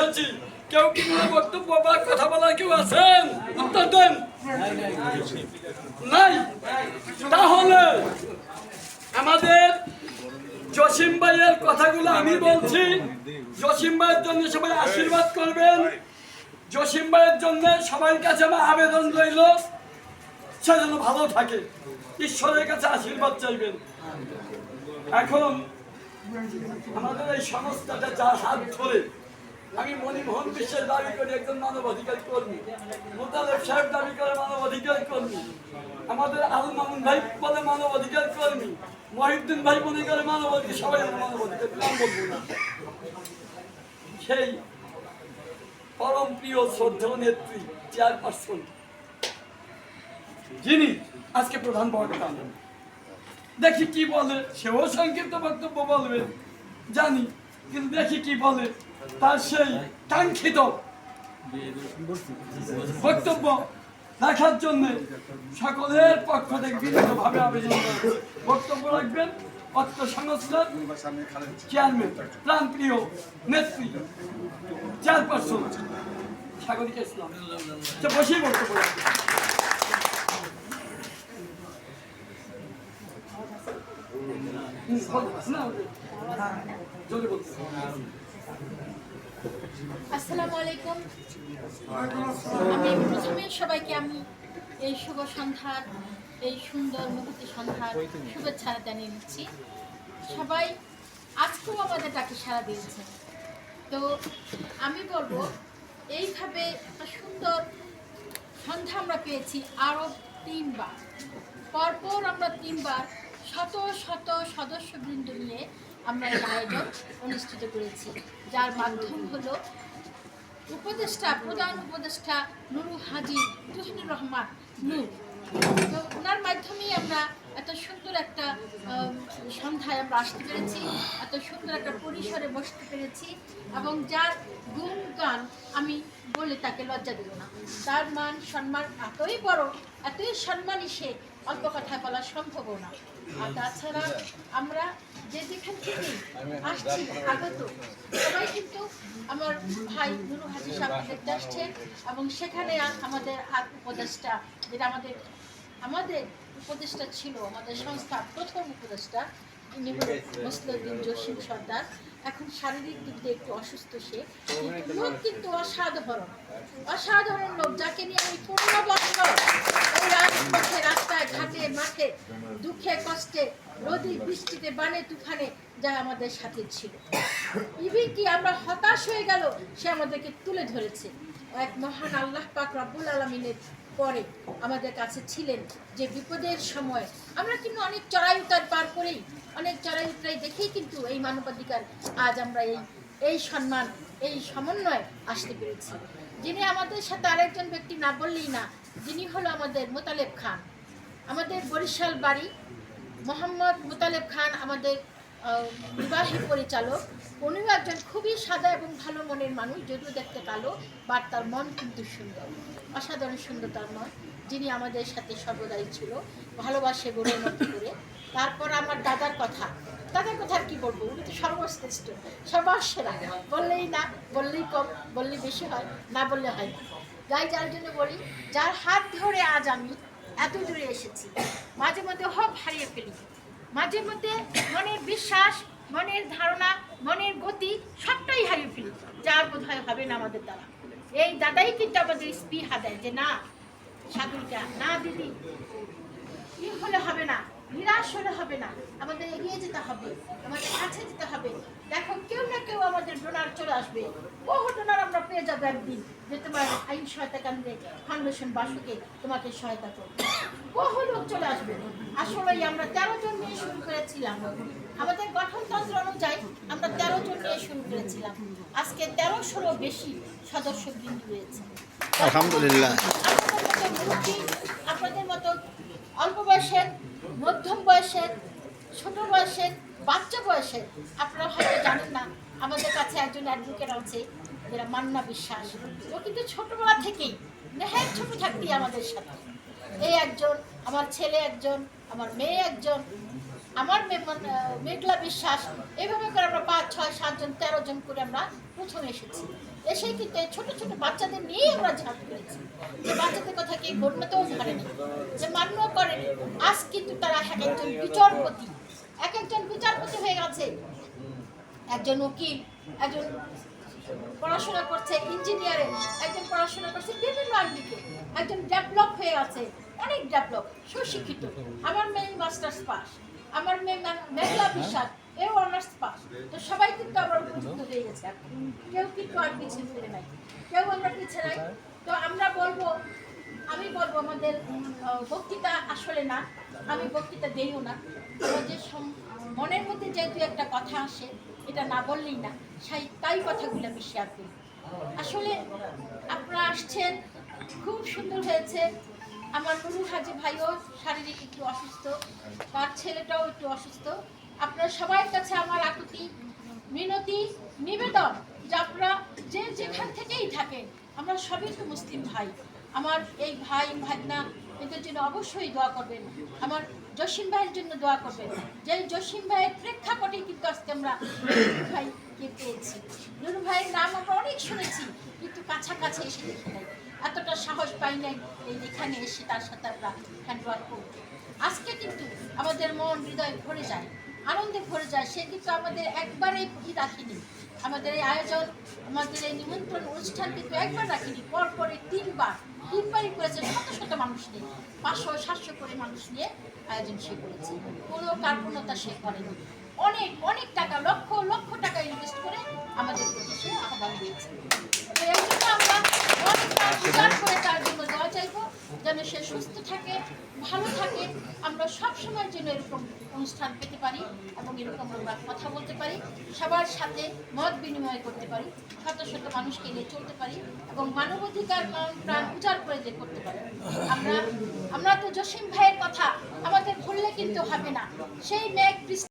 এসেছি কেউ কি বক্তব্য বা কথা বলার কেউ আছেন? উত্তর দেন। নাই? তাহলে আমাদের জসিম ভাইয়ের কথাগুলো আমি বলছি। জসিম ভাইয়ের জন্য সবাই আশীর্বাদ করবেন। জসিম ভাইয়ের জন্য সবার কাছে আমার আবেদন রইল। সে যেন ভালো থাকে। ঈশ্বরের কাছে আশীর্বাদ চাইবেন। এখন আমাদের এই সংস্থাটা যার হাত ধরে আমি মণিমোহন বিশ্বের দাবি করি, একজন মানব অধিকার কর্মী। মোতালেব সাহেব দাবি করে মানব অধিকার কর্মী। আমাদের আল মামুন ভাই বলে মানব অধিকার কর্মী। মহিউদ্দিন ভাই মনে করে মানব অধিকার সবাই আমরা মানব অধিকার নাম বলব না। সেই পরম প্রিয় শ্রদ্ধেয় নেত্রী, চেয়ারপারসন, যিনি আজকে প্রধান বক্তা। দেখি কি বলে, সেও সংক্ষিপ্ত বক্তব্য বলবে, জানি, কিন্তু দেখি কি বলে। তার সেই কাঙ্ক্ষিত বক্তব্য রাখার জন্য সকলের পক্ষ থেকে বিভিন্নভাবে আবেদন বক্তব্য রাখবেন অর্থ সংস্থার চেয়ারম্যান প্রাণপ্রিয় নেত্রী চেয়ারপারসন স্বাগতিক ইসলাম। বসেই বক্তব্য রাখবেন। জোরে বলতে আসসালামু আলাইকুম। আমি প্রথমে সবাইকে আমি এই শুভ সন্ধ্যার এই সুন্দর মুহূর্তে সন্ধ্যার শুভেচ্ছা জানিয়ে নিচ্ছি। সবাই আজকেও আমাদের ডাকে সাড়া দিয়েছে। তো আমি বলব এইভাবে একটা সুন্দর সন্ধ্যা আমরা পেয়েছি আরও তিনবার। পরপর আমরা তিনবার শত শত সদস্যবৃন্দ নিয়ে আমরা এই আয়োজন অনুষ্ঠিত করেছি, যার মাধ্যম হল উপদেষ্টা, প্রধান উপদেষ্টা নুরু হাজি তুহিনুর রহমান নূর। তো ওনার মাধ্যমেই আমরা এত সুন্দর একটা সন্ধ্যায় আমরা আসতে পেরেছি, এত সুন্দর একটা পরিসরে বসতে পেরেছি, এবং যার গুণগান আমি বলে তাকে লজ্জা দেব না। তার মান সম্মান এতই বড়, এতই সম্মানী সে অল্প কথায় বলা সম্ভবও না। আর তাছাড়া আমরা যে যেখান থেকে আসছি, আগত, সবাই কিন্তু আমার ভাই নুরু হাজি সাহেব দেখতে আসছেন এবং সেখানে আমাদের আর উপদেষ্টা, যেটা আমাদের আমাদের উপদেষ্টা ছিল আমাদের সংস্থার প্রথম উপদেষ্টা মুসলিউদ্দিন জসিম সর্দার। এখন শারীরিক দিক দিয়ে একটু অসুস্থ সে। লোক কিন্তু অসাধারণ। অসাধারণ লোক যাকে নিয়ে আমি পনেরো বছর এই রাজপথে রাস্তায় ঘাটে মাঠে দুঃখে কষ্টে নদী বৃষ্টিতে বানে তুফানে যা আমাদের সাথে ছিল। ইভিন কি আমরা হতাশ হয়ে গেল সে আমাদেরকে তুলে ধরেছে। এক মহান আল্লাহ পাক রব্বুল আলমিনের পরে আমাদের কাছে ছিলেন যে বিপদের সময় আমরা কিন্তু অনেক চড়াই উতার পার করেই, অনেক চড়াই উতরাই দেখেই কিন্তু এই মানবাধিকার আজ আমরা এই এই সম্মান, এই সমন্বয় আসতে পেরেছি। যিনি আমাদের সাথে আরেকজন ব্যক্তি না বললেই না, যিনি হলো আমাদের মোতালেব খান। আমাদের বরিশাল বাড়ি, মোহাম্মদ মোতালেব খান আমাদের বিবাহী পরিচালক। উনিও একজন খুবই সাদা এবং ভালো মনের মানুষ, যদিও দেখতে কালো, বাট তার মন কিন্তু সুন্দর। অসাধারণ সুন্দর তার মন, যিনি আমাদের সাথে সর্বদাই ছিল। ভালোবাসে গড়ে মতো করে। তারপর আমার দাদার কথা। দাদার কথা আর কি বলব? উনি তো সর্বশ্রেষ্ঠ। সর্বসেরা বললেই না, বললেই কম বললেই বেশি হয়, না বললে হয় না। যাই, যার জন্য বলি, যার হাত ধরে আজ আমি এত দূরে এসেছি, মাঝে মধ্যে হব হারিয়ে ফেলি। মাঝে মধ্যে মনের বিশ্বাস, মনের ধারণা, মনের গতি সবটাই হারিয়ে ফেলি, যার বোধ হয় হবে না আমাদের দ্বারা। এই দাদাই কিন্তু আমাদের স্পৃহা দেয় যে, না সাগরিকা না দিদি ই হলে হবে না, নিরাশ হলে হবে না, আমাদের এগিয়ে যেতে হবে, আমাদের কাছে যেতে হবে। দেখো, কেউ না কেউ আমাদের ডোনার চলে আসবে। বহু ডোনার পেয়ে যাব একদিন। যে তোমার আইন সহায়তা কেন্দ্রে ফাউন্ডেশন বাসুকে তোমাকে সহায়তা করবে। বহু লোক চলে আসবে। আসলেই আমরা তেরো জন নিয়ে শুরু করেছিলাম। আমাদের গঠনতন্ত্র অনুযায়ী আমরা তেরো জন নিয়ে শুরু করেছিলাম। আজকে তেরোশোরও বেশি সদস্য বৃদ্ধি রয়েছে আলহামদুলিল্লাহ। আপনাদের মতো অল্প বয়সের মধ্যম বয়সের ছোট বয়সের বাচ্চা বয়সের আপনারা হয়তো জানেন না আমাদের কাছে একজন অ্যাডভোকেট আছে। যেটা মান্না বিশ্বাস। ও কিন্তু ছোটবেলা থেকেই নেহায় ছোট থাকতেই আমাদের সাথে। এই একজন, আমার ছেলে একজন, আমার মেয়ে একজন, আমার মেঘলা বিশ্বাস। এভাবে করে আমরা পাঁচ, ছয়, সাতজন, তেরো জন করে আমরা প্রথমে এসেছি। এসে কিন্তু এই ছোট ছোট বাচ্চাদের নিয়ে আমরা ঝাঁপ করেছি যে বাচ্চাদের কথা কি গণ্যতেও ধরেনি যে মান্য করেনি আজ কিন্তু তারা এক একজন বিচারপতি। এক একজন বিচারপতি হয়ে গেছে। একজন উকিল, একজন পড়াশোনা করছে ইঞ্জিনিয়ারে একজন পড়াশোনা করছে, বিভিন্ন আঙ্গিকে একজন ডেভেলপ হয়ে আছে, অনেক ডেভেলপ সুশিক্ষিত। আমার মেয়ে মাস্টার্স পাস আমার মেয়ে মেঘলা বিশ্বাস এও অনার্স পাস তো সবাই কিন্তু আমরা উপযুক্ত হয়ে গেছে। কেউ কিন্তু আর পিছিয়ে ফিরে নাই, কেউ আমরা পিছিয়ে নাই। তো আমরা বলব, আমি বলব আমাদের বক্তৃতা আসলে না, আমি বক্তৃতা দেইও না। আমাদের মনের মধ্যে যেহেতু একটা কথা আসে এটা না বললেই না, সাই তাই কথাগুলো আমি শেয়ার করি আসলে আপনারা আসছেন, খুব সুন্দর হয়েছে। আমার নুরুল হাজি ভাইও শারীরিক একটু অসুস্থ, তার ছেলেটাও একটু অসুস্থ। আপনারা সবার কাছে আমার আকুতি, মিনতি, নিবেদন যে আপনারা যে যেখান থেকেই থাকেন আমরা সবই তো মুসলিম ভাই। আমার এই ভাই, ভাগনা, এদের জন্য অবশ্যই দোয়া করবেন। আমার জসিম ভাইয়ের জন্য দোয়া করবেন। যে জসিম ভাইয়ের প্রেক্ষাপটে কিন্তু আজকে আমরা ভাইকে পেয়েছি। নুরু ভাইয়ের নাম আমরা অনেক শুনেছি, কিন্তু কাছাকাছি এসে দেখি নাই। এতটা সাহস পাই নাই এখানে এসে তার সাথে আমরা হ্যান্ডওয়ার্ক করব। আজকে কিন্তু আমাদের মন হৃদয় ভরে যায়, আনন্দে ভরে যায়। সে কিন্তু আমাদের একবারেই ই রাখিনি। আমাদের এই আয়োজন, আমাদের এই নিমন্ত্রণ অনুষ্ঠান কিন্তু একবার রাখিনি পর পরে তিনবার তিনবারই করেছে শত শত মানুষ নিয়ে, পাঁচশো, সাতশো করে মানুষ নিয়ে আয়োজন সে করেছে। কোনো কার্পণ্যতা সে করেনি। অনেক অনেক টাকা, লক্ষ লক্ষ টাকা ইনভেস্ট করে আমাদের সে আহ্বান দিয়েছে তো এই জন্য আমরা অনেক বিচার করে তার জন্য দোয়া চাইব যেন সে সুস্থ থাকে, ভালো থাকে, আমরা সব সময়ের জন্য এরকম অনুষ্ঠান পেতে পারি এবং এরকম আমরা কথা বলতে পারি, সবার সাথে মত বিনিময় করতে পারি, শত শত মানুষকে নিয়ে চলতে পারি এবং মানবাধিকার মন প্রাণ উজাড় করে যে করতে পারি। আমরা আমরা তো জসিম ভাইয়ের কথা আমাদের ভুললে কিন্তু হবে না। সেই মেঘ